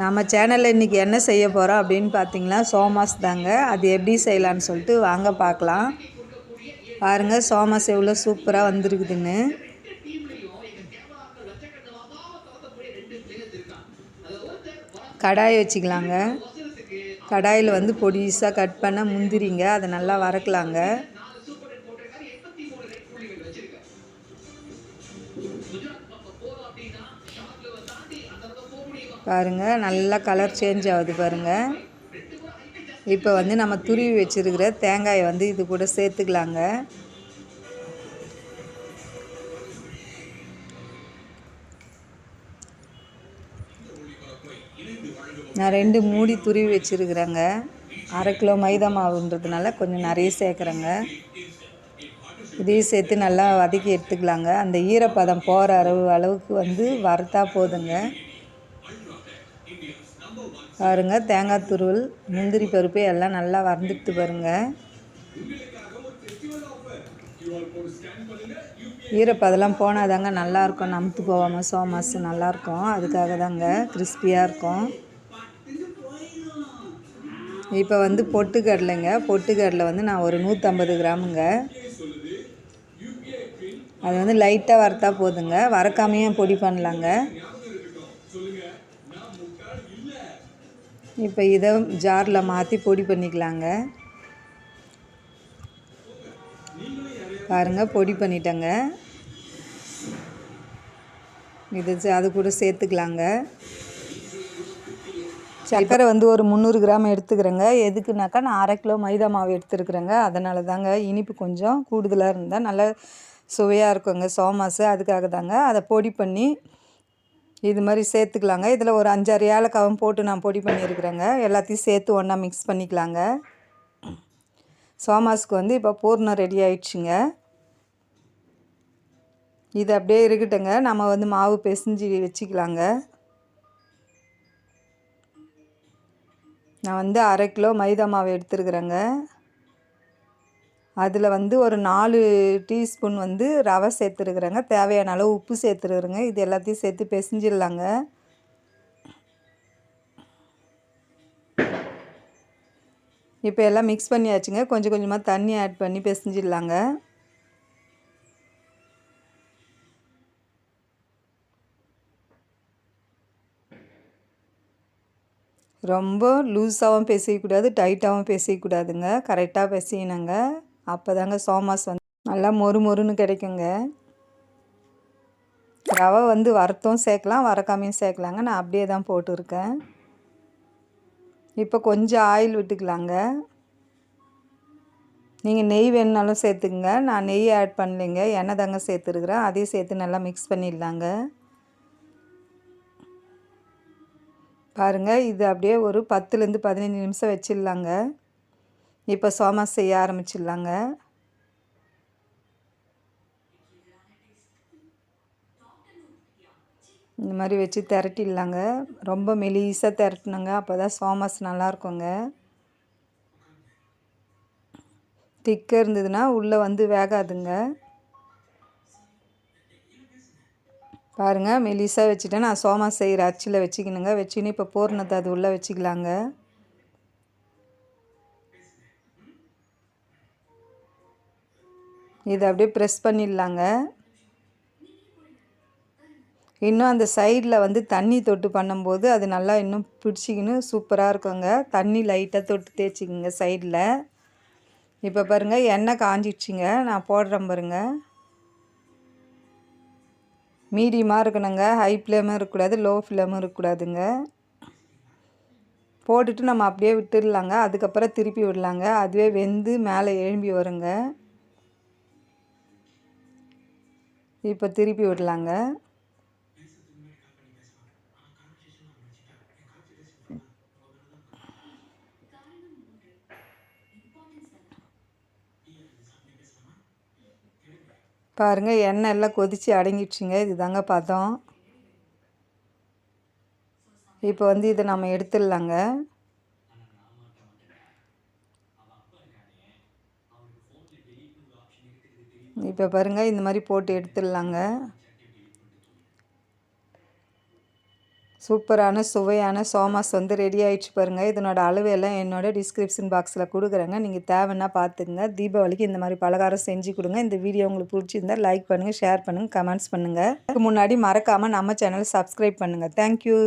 நம்ம சேனலில் இன்றைக்கி என்ன செய்ய போகிறோம் அப்படின்னு பார்த்தீங்கன்னா சோமாஸ் தாங்க. அது எப்படி செய்யலான்னு சொல்லிட்டு வாங்க பார்க்கலாம் பாருங்கள் சோமாஸ் எவ்வளோ சூப்பராக வந்திருக்குதுன்னு. கடாயை வச்சுக்கலாங்க. கடாயில் வந்து பொடிசாக கட் பண்ண முந்திரிங்க அதை நல்லா வறக்கலாங்க. பாருங்கள் நல்லா கலர் சேஞ்ச் ஆகுது பாருங்கள் இப்போ வந்து நம்ம துருவி வச்சுருக்கிற தேங்காயை வந்து இது கூட சேர்த்துக்கலாங்க. நான் ரெண்டு மூடி துருவி வச்சுருக்குறேங்க. அரை கிலோ மைதா மாவுன்றதுனால கொஞ்சம் நிறைய சேர்க்குறேங்க. இதையும் சேர்த்து நல்லா வதக்கி எடுத்துக்கலாங்க. அந்த ஈரப்பதம் போகிற அளவு அளவுக்கு வந்து வறுத்தா போதுங்க. பாருங்க தேங்காய் துருவல் முந்திரி பருப்பு எல்லாம் நல்லா வறந்துட்டு பாருங்க. ஈரப்பதெல்லாம் போனால் தாங்க நல்லாயிருக்கும் நமுத்து போகாமல் சோமாஸ் நல்லாயிருக்கும் அதுக்காக தாங்க கிறிஸ்பியாக இருக்கும். இப்போ வந்து பொட்டுக்கடலைங்க. பொட்டுக்கடலை வந்து நான் ஒரு நூற்றம்பது கிராமுங்க. அது வந்து லைட்டாக வறுத்தா போதுங்க. வறக்காமையும் பொடி பண்ணலாங்க. இப்போ இதை ஜாரில் மாற்றி பொடி பண்ணிக்கலாங்க. பாருங்கள் பொடி பண்ணிட்டேங்க. இது அது கூட சேர்த்துக்கலாங்க. சர்க்கரை வந்து ஒரு முந்நூறு கிராம் எடுத்துக்கிறேங்க. எதுக்குனாக்கா நான் அரை கிலோ மைதா மாவு எடுத்துருக்குறேங்க. அதனால தாங்க இனிப்பு கொஞ்சம் கூடுதலாக இருந்தால் நல்லா சுவையாக இருக்குங்க. சோமாசு அதுக்காக தாங்க. அதை பொடி பண்ணி இது மாதிரி சேர்த்துக்கலாங்க. இதில் ஒரு அஞ்சாறு ஏலக்காவும் போட்டு நான் பொடி பண்ணியிருக்கிறேங்க. எல்லாத்தையும் சேர்த்து ஒன்றா மிக்ஸ் பண்ணிக்கலாங்க. சோமாஸுக்கு வந்து இப்போ பூர்ணம் ரெடி ஆயிடுச்சுங்க. இது அப்படியே இருக்கட்டுங்க. நம்ம வந்து மாவு பிசைஞ்சு வச்சுக்கலாங்க. நான் வந்து அரை கிலோ மைதா மாவு எடுத்துருக்குறேங்க. அதில் வந்து ஒரு நாலு டீஸ்பூன் வந்து ரவை சேர்த்துருக்குறேங்க. தேவையான அளவு உப்பு சேர்த்துருக்குறேங்க. இது எல்லாத்தையும் சேர்த்து பிசைஞ்சிடலாங்க. இப்போ எல்லாம் மிக்ஸ் பண்ணியாச்சுங்க. கொஞ்சம் கொஞ்சமாக தண்ணி ஆட் பண்ணி பிசைஞ்சிடலாங்க. ரொம்ப லூஸாகவும் பேசிக்கக்கூடாது டைட்டாகவும் பேசிக்கக்கூடாதுங்க கரெக்டாக பேசினாங்க. அப்போ தாங்க சோமாஸ் வந்து நல்லா மொறு மொறுன்னு கிடைக்குங்க. ரவை வந்து வறுத்தும் சேர்க்கலாம் வறக்காமையும் சேர்க்கலாங்க. நான் அப்படியே தான் போட்டிருக்கேன். இப்போ கொஞ்சம் ஆயில் விட்டுக்கலாங்க. நீங்கள் நெய் வேணுனாலும் சேர்த்துக்குங்க. நான் நெய் ஆட் பண்ணலைங்க. எண்ணெய் தாங்க சேர்த்துருக்குறேன். அதையும் சேர்த்து நல்லா மிக்ஸ் பண்ணிடலாங்க. பாருங்கள் இது அப்படியே ஒரு பத்துலேருந்து பதினஞ்சு நிமிஷம் வச்சிடலாங்க. இப்போ சோமாஸ் செய்ய ஆரம்பிச்சிடலாங்க. இந்த மாதிரி வச்சு திரட்டிடலாங்க. ரொம்ப மெலிசாக திரட்டினாங்க அப்போ தான் சோமாஸ் நல்லாயிருக்குங்க திக்காக இருந்ததுன்னா உள்ளே வந்து வேகாதுங்க. பாருங்கள் மெலிசாக வச்சுட்டேன். நான் சோமா செய்கிற அச்சில் வச்சுக்கணுங்க. வச்சுன்னு இப்போ பூர்ணத்தை அது உள்ளே வச்சுக்கலாங்க. இதை அப்படியே ப்ரெஸ் பண்ணிடலாங்க. இன்னும் அந்த சைடில் வந்து தண்ணி தொட்டு பண்ணும்போது அது நல்லா இன்னும் பிடிச்சிக்கின்னு சூப்பராக இருக்குங்க. தண்ணி லைட்டாக தொட்டு தேய்ச்சிக்கோங்க சைடில் இப்போ பாருங்கள் எண்ணெய் காஞ்சிடுச்சிங்க. நான் போடுறேன் பாருங்கள் மீடியமாக இருக்கணுங்க. ஹை ஃப்ளேமும் இருக்கக்கூடாது லோ ஃப்ளேமும் இருக்கக்கூடாதுங்க. போட்டுட்டு நம்ம அப்படியே விட்டுடலாங்க. அதுக்கப்புறம் திருப்பி விடலாங்க. அதுவே வெந்து மேலே எழும்பி வருங்க. இப்போ திருப்பி விடலாங்க. பாருங்கள் எண்ணெய் எல்லாம் கொதித்து அடங்கிடுச்சுங்க. இதுதாங்க பதம். இப்போ வந்து இதை நம்ம எடுத்துடலாங்க. இப்போ பாருங்கள் இந்த மாதிரி போட்டு எடுத்துடலாங்க. சூப்பரான சுவையான சோமாஸ் வந்து ரெடி ஆகிடுச்சு பாருங்கள் இதனோட அளவெல்லாம் என்னோடய என்னோட டிஸ்கிரிப்ஷன் பாக்ஸில் கொடுக்குறேங்க. நீங்கள் தேவைன்னா பார்த்துக்குங்க. தீபாவளிக்கு இந்த மாதிரி பலகாரம் செஞ்சு கொடுங்க. இந்த வீடியோ உங்களுக்கு பிடிச்சிருந்தா லைக் பண்ணுங்கள் ஷேர் பண்ணுங்கள் கமெண்ட்ஸ் பண்ணுங்கள் அதுக்கு முன்னாடி மறக்காமல் நம்ம சேனலை சப்ஸ்கிரைப் பண்ணுங்கள் தேங்க்யூ